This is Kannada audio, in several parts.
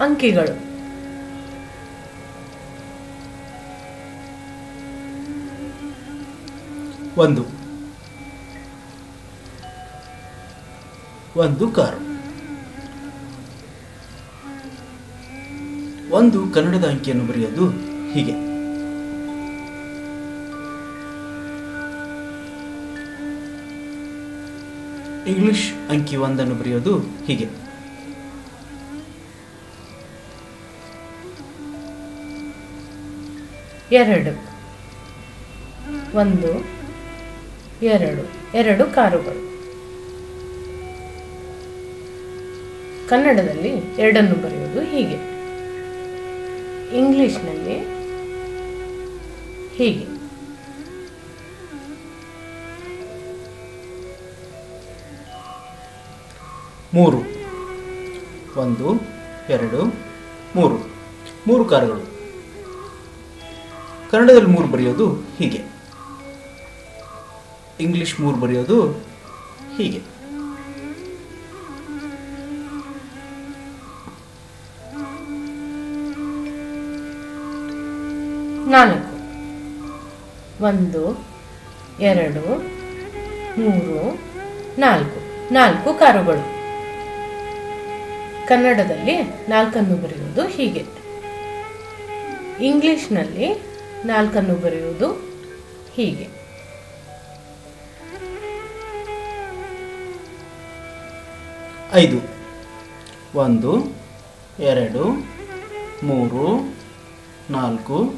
ಅಂಕಿಗಳು. ಒಂದು. ಒಂದು ಕಾರು. ಒಂದು ಕನ್ನಡದ ಅಂಕಿಯನ್ನು ಬರೆಯೋದು ಹೀಗೆ. ಇಂಗ್ಲಿಷ್ ಅಂಕಿ ಒಂದನ್ನು ಬರೆಯೋದು ಹೀಗೆ. ಎರಡು. ಒಂದು, ಎರಡು ಎರಡು ಕಾರುಗಳು. ಕನ್ನಡದಲ್ಲಿ ಎರಡನ್ನು ಬರೆಯುವುದು ಹೀಗೆ. ಇಂಗ್ಲಿಷ್ನಲ್ಲಿ ಹೀಗೆ. ಮೂರು. ಒಂದು, ಎರಡು, ಮೂರು. ಮೂರು ಕಾರುಗಳು. ಕನ್ನಡದಲ್ಲಿ ಮೂರು ಬರೆಯೋದು ಹೀಗೆ. ಇಂಗ್ಲಿಷ್ ಮೂರು ಬರೆಯೋದು ಹೀಗೆ. ನಾಲ್ಕು. ಒಂದು, ಎರಡು, ಮೂರು, ನಾಲ್ಕು. ನಾಲ್ಕು ಕಾರುಗಳು. ಕನ್ನಡದಲ್ಲಿ ನಾಲ್ಕನ್ನು ಬರೆಯುವುದು ಹೀಗೆ. ಇಂಗ್ಲಿಷ್ನಲ್ಲಿ ನಾಲ್ಕನ್ನು ಬರೆಯುವುದು ಹೀಗೆ. ಐದು, ಒಂದು, ಎರಡು, ಮೂರು, ನಾಲ್ಕು,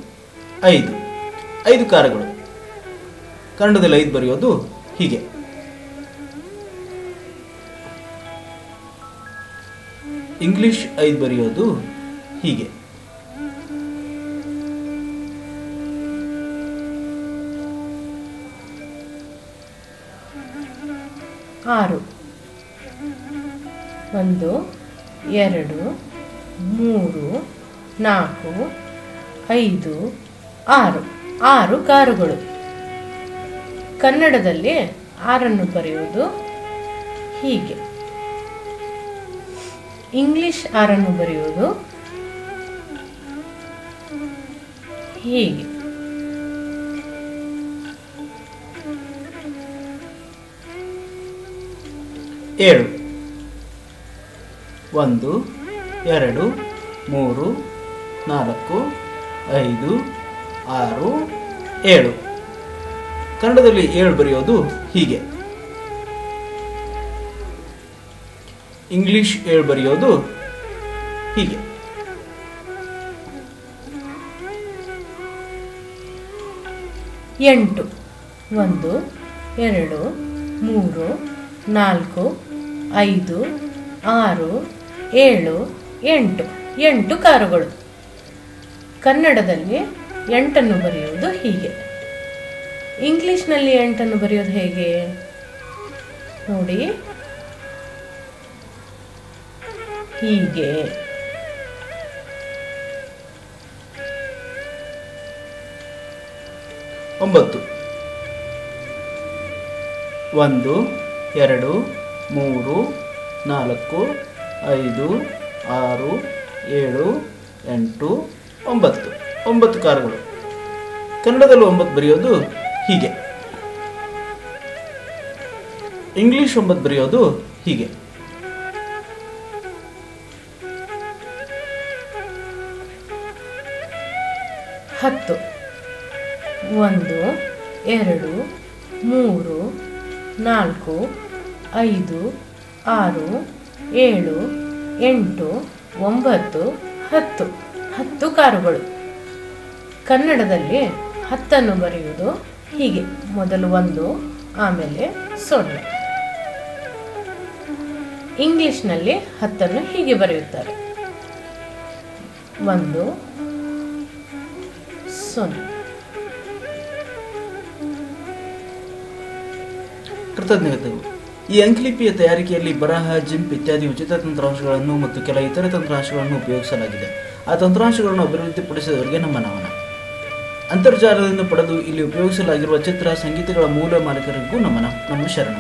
ಐದು. ಐದು ಕಾರಗಳು. ಕನ್ನಡದಲ್ಲಿ ಐದು ಬರೆಯೋದು ಹೀಗೆ. ಇಂಗ್ಲಿಷ್ ಐದು ಬರೆಯೋದು ಹೀಗೆ. ಆರು. ಒಂದು, ಎರಡು, ಮೂರು, ನಾಲ್ಕು, ಐದು, ಆರು. ಆರು ಕಾರುಗಳು. ಕನ್ನಡದಲ್ಲಿ ಆರನ್ನು ಬರೆಯುವುದು ಹೀಗೆ. ಇಂಗ್ಲಿಷ್ ಆರನ್ನು ಬರೆಯುವುದು ಹೀಗೆ. ಏಳು. ಒಂದು, ಎರಡು, ಮೂರು, ನಾಲ್ಕು, ಐದು, ಆರು, ಏಳು. ಕನ್ನಡದಲ್ಲಿ ಏಳು ಬರೆಯೋದು ಹೀಗೆ. ಇಂಗ್ಲಿಷ್ ಏಳು ಬರೆಯೋದು ಹೀಗೆ. ಎಂಟು, ಒಂದು, ಎರಡು, ಮೂರು ನಾಲ್ಕು, ಐದು, ಆರು, ಏಳು, ಎಂಟು. ಎಂಟು ಕಾರುಗಳು. ಕನ್ನಡದಲ್ಲಿ ಎಂಟನ್ನು ಬರೆಯುವುದು ಹೀಗೆ. ಇಂಗ್ಲೀಷ್ನಲ್ಲಿ ಎಂಟನ್ನು ಬರೆಯೋದು ಹೇಗೆ? ನೋಡಿ. ಹೀಗೆ. ಒಂಬತ್ತು. ಒಂದು ಎರಡು, ಮೂರು, ನಾಲ್ಕು, ಐದು, ಆರು, ಏಳು, ಎಂಟು, ಒಂಬತ್ತು. ಒಂಬತ್ತು ಕಾರುಗಳು. ಕನ್ನಡದಲ್ಲಿ ಒಂಬತ್ತು ಬರೆಯೋದು ಹೀಗೆ. ಇಂಗ್ಲಿಷ್ ಒಂಬತ್ತು ಬರೆಯೋದು ಹೀಗೆ. ಹತ್ತು. ಒಂದು, ಎರಡು, ಮೂರು ನಾಲ್ಕು, ಐದು, ಆರು, ಏಳು, ಎಂಟು, ಒಂಬತ್ತು, ಹತ್ತು. ಹತ್ತು ಕಾರುಗಳು. ಕನ್ನಡದಲ್ಲಿ ಹತ್ತನ್ನು ಬರೆಯುವುದು ಹೀಗೆ. ಮೊದಲು ಒಂದು, ಆಮೇಲೆ ಸೊನ್ನೆ. ಇಂಗ್ಲಿಷ್ನಲ್ಲಿ ಹತ್ತನ್ನು ಹೀಗೆ ಬರೆಯುತ್ತಾರೆ. ಒಂದು, ಸೊನ್ನೆ. ಕೃತಜ್ಞತೆಗಳು. ಈ ಅಂಕಿಲಿಪಿಯ ತಯಾರಿಕೆಯಲ್ಲಿ ಬರಹ, ಜಿಂಪ್ ಇತ್ಯಾದಿ ಉಚಿತ ತಂತ್ರಾಂಶಗಳನ್ನು ಮತ್ತು ಕೆಲ ಇತರ ತಂತ್ರಾಂಶಗಳನ್ನು ಉಪಯೋಗಿಸಲಾಗಿದೆ. ಆ ತಂತ್ರಾಂಶಗಳನ್ನು ಅಭಿವೃದ್ಧಿಪಡಿಸಿದವರಿಗೆ ನಮ್ಮ ನಮನ. ಅಂತರ್ಜಾಲದಿಂದ ಪಡೆದು ಇಲ್ಲಿ ಉಪಯೋಗಿಸಲಾಗಿರುವ ಚಿತ್ರ, ಸಂಗೀತಗಳ ಮೂಲ ಮಾಲೀಕರಿಗೂ ನಮನ, ನಮ್ಮ ಶರಣ.